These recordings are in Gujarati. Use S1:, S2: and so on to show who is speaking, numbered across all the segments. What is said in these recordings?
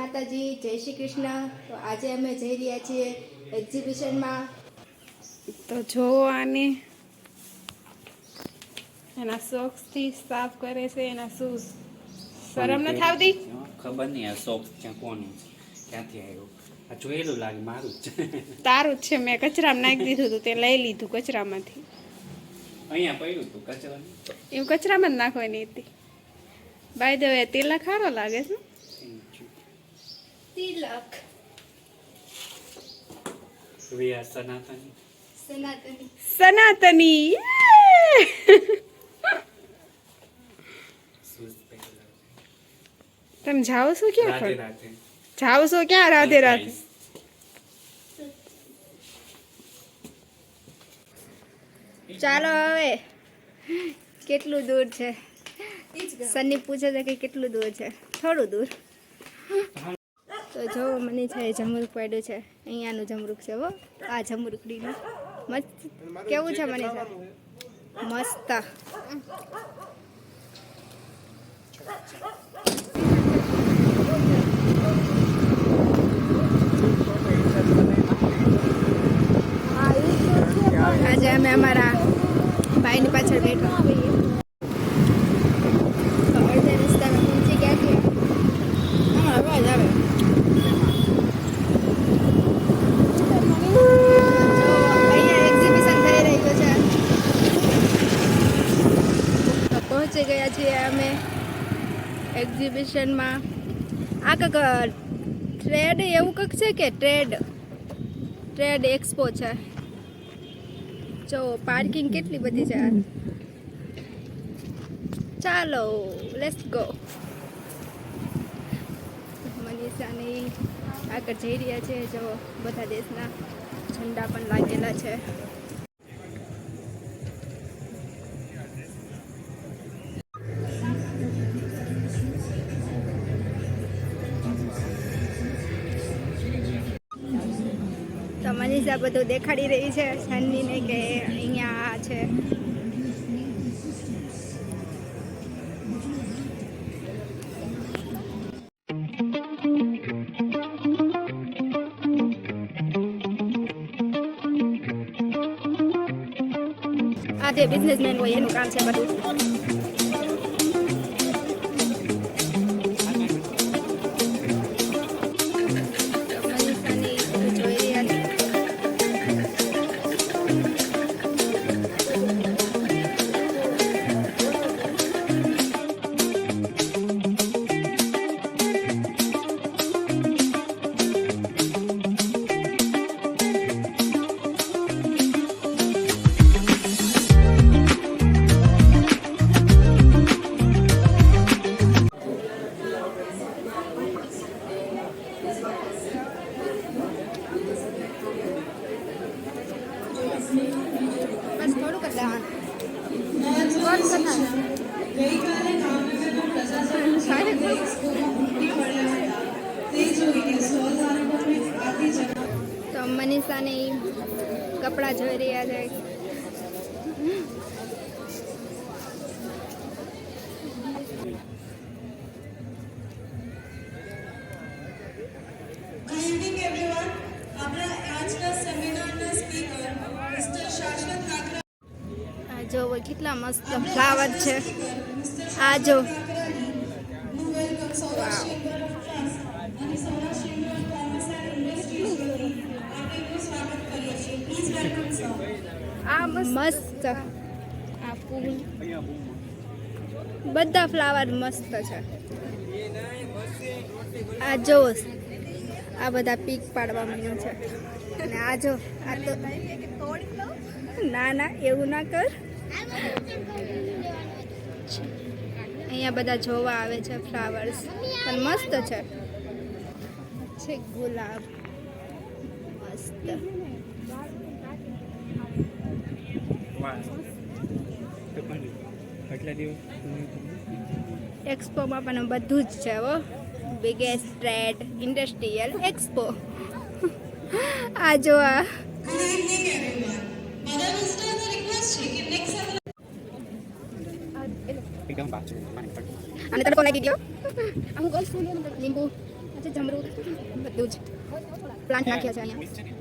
S1: માતાજી જય શ્રી કૃષ્ણ. તો આજે અમે જઈ રહ્યા છીએ એક્ઝિબિશનમાં
S2: તો જોવો આને. એના સોક્સથી સાફ કરે છે એના શૂઝ શરમ નથી આવતી?
S3: ખબર નહીં આ શોખ ક્યાં કોની છે ક્યાંથી આવ્યો આ જોયેલું લાગે મારું જ.
S2: તારું જ છે મેં કચરામાં નાખી દીધું હતું તે લઈ લીધું કચરામાંથી.
S3: અહીંયા પડ્યું હતું કચરાનું.
S2: એવું કચરામાં જ નાખવાની હતી. બાય ધ વે તિલક ખારો લાગે છે?
S1: તિલક.
S3: સનાતની.
S1: સનાતની.
S2: સનાતની તમે જાઓ છો ક્યાં પણ? જાઓ છો ક્યાં? રાધે રાધે.
S1: ચાલો હવે કેટલું દૂર છે? સન્ની પૂછે છે કે કેટલું દૂર છે? થોડું દૂર. તો જો, મને છે, જમરૂક પડ્યું છે. અહીંયાનું જમરૂક છે, હો. આ જમરૂકડીનું મસ્ત. કેવું છે મને મસ્ત. આજે અમે અમારા ભાઈની પાછળ બેઠા હોઈએ તો અડધે રસ્તામાં પહોંચી ગયા છીએ હા અવાજ આવે જો અહીંયા એક્ઝિબિશન થઈ રહ્યું છે તો પહોંચી ગયા છીએ અમે એક્ઝિબિશનમાં. આ કંઈક ટ્રેડ એવું કંઈક છે કે ટ્રેડ? ટ્રેડ એક્સપો છે. જો, પાર્કિંગ કેટલી બધી છે ચાલો લેટ્સ ગો મનીષાની આગળ જઈ રહ્યા છે. જો, બધા દેશના ઝંડા પણ લાગેલા છે. મનીષા બધું દેખાડી રહી છે. સાંજનીને કે અહીંયા આ છે. આ જે બિઝનેસમેન હોય, એનું કામ છે બધું. તો મનીષાને ઈ કપડાં જોઈ રહ્યા છે.
S4: ગુડ ઇવનિંગ એવરીવન આપણા આજના સેમિનારના સ્પીકર મિસ્ટર શાશ્વત કાકરા
S1: આ જો કેટલા મસ્ત ફ્લાવર છે. આ જો.
S4: નું
S1: આ મસ્ત. આ ફૂલ બધા ફ્લાવર મસ્ત છે. આ જો આ બધા પીક પાડવા માંડ્યું છે. અને આ જો આ તો ના ના એવું ના કર. અહીંયા બધા જોવા આવે છે ફ્લાવર્સ. પણ મસ્ત છે. છે ગુલાબ. મસ્ત
S3: કેટલા દિવસ
S1: એક્સપોમાં પણ બધું જ છે હો. બિગેસ્ટ ટ્રેડ ઇન્ડસ્ટ્રીયલ એક્સપો આ જો આ. અને તડકો લાગી ગયો? લીંબુ પછી જમરૂ બધું જ. પ્લાન્ટ નાખ્યા છે અહીંયા.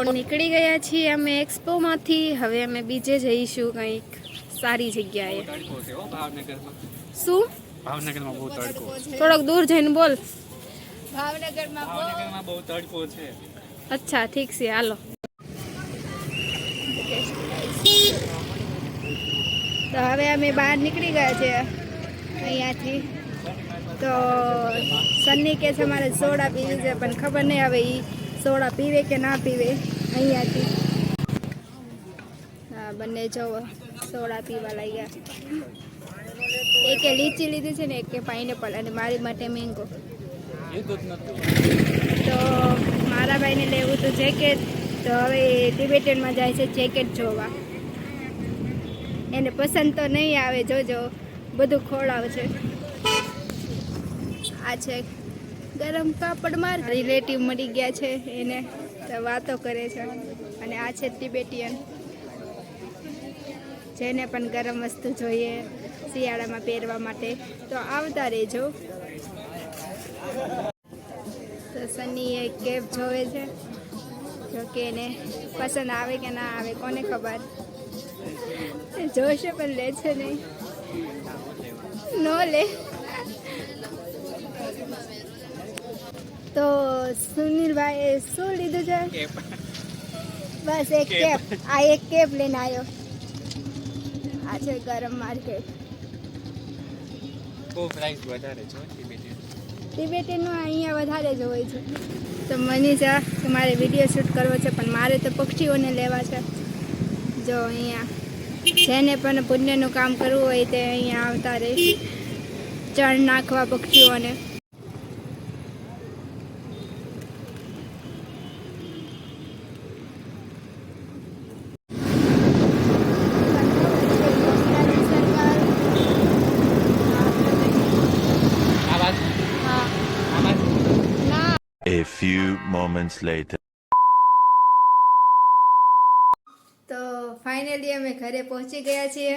S1: નીકળી ગયા છીએ અમે એક્સપોમાંથી. હવે અમે બીજે જઈશું કંઈક સારી જગ્યાએ.
S3: તડકો છે હો
S1: શું?
S3: ભાવનગરમાં બહુ તડકો
S1: થોડોક દૂર જઈને બોલ.
S3: ભાવનગરમાં બહુ તડકો છે.
S1: અચ્છા ઠીક છે હાલો. તો હવે અમે બહાર નીકળી ગયા છે અહીંયાથી. તો સન્ની કે છે મારે સોડા પીવી છે પણ ખબર નહીં હવે એ સોડા પીવે કે ના પીવે? અહીંયાથી. હા, બંને જો સોડા પીવા લાગ્યા. એકે લીચી લીધી છે ને, એકે પાઇનેપલ અને મારી માટે મેંગો તો મારા ભાઈને લેવું હતું જેકેટ તો હવે ટિબેટનમાં જાય છે જેકેટ જોવા. એને પસંદ તો નહીં આવે, જોજો. બધું ખોળાવ છે. આ છે ગરમ કાપડમાં રિલેટિવ મળી ગયા છે, એને વાતો કરે છે. અને આ છે તિબેટિયન જેને પણ ગરમ વસ્તુ જોઈએ શિયાળામાં પહેરવા માટે. તો આવતા રહેજો. તો સની એ કેબ જોવે છે જોકે એને પસંદ આવે કે ના આવે, કોને ખબર? જોશે પણ લે છે નહીં. નો લે. તો સુનિલભાઈએ શું લીધું છે? બસ એક કેપ. આ એક કેપ લઈને આવ્યો આ છે ગરમ માર્કેટ.
S3: બહુ પ્રાઇસ વધારે છે
S1: તિબેટીનું. અહીંયા વધારે જ હોય છે. તો મનીષા કે મારે વીડિયો શૂટ કરવો છે પણ મારે તો પક્ષીઓને લેવા છે. જો અહીંયા જેને પણ પુણ્યનું કામ કરવું હોય તે અહીંયા આવતા રહે ચણ નાખવા પક્ષીઓને
S3: આ બાજુ
S1: હા
S3: આ બાજુ
S1: ના
S5: A few moments later.
S1: તો ફાઇનલી અમે ઘરે પહોંચી ગયા છીએ.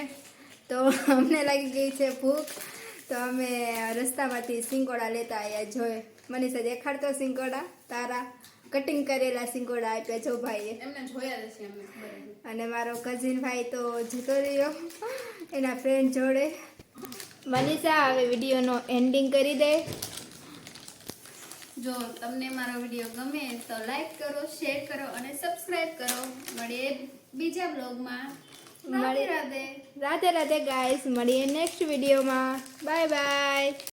S1: તો અમને લાગી ગઈ છે ભૂખ. તો અમે રસ્તામાંથી સિંગોડા લેતા આવ્યા જોઈએ મનીષા દેખાડતો સિંગોડા તારા. કટિંગ કરેલા સિંગોડા આપ્યા જો ભાઈએ.
S2: એમને જોયા છે અમને ખબર હતી.
S1: અને મારો કઝિન ભાઈ તો જતો રહ્યો. એના ફ્રેન્ડ જોડે. મનીષા હવે વિડીયોનો એન્ડિંગ કરી દે.
S2: જો તમને મારો વીડિયો ગમે તો લાઈક કરો શેર કરો અને સબસ્ક્રાઇબ કરો. મળીએ બીજા બ્લોગમાં રાધે રાધે.
S1: રાધે રાધે ગાઈસ મળીએ નેક્સ્ટ વિડીયોમાં. Bye bye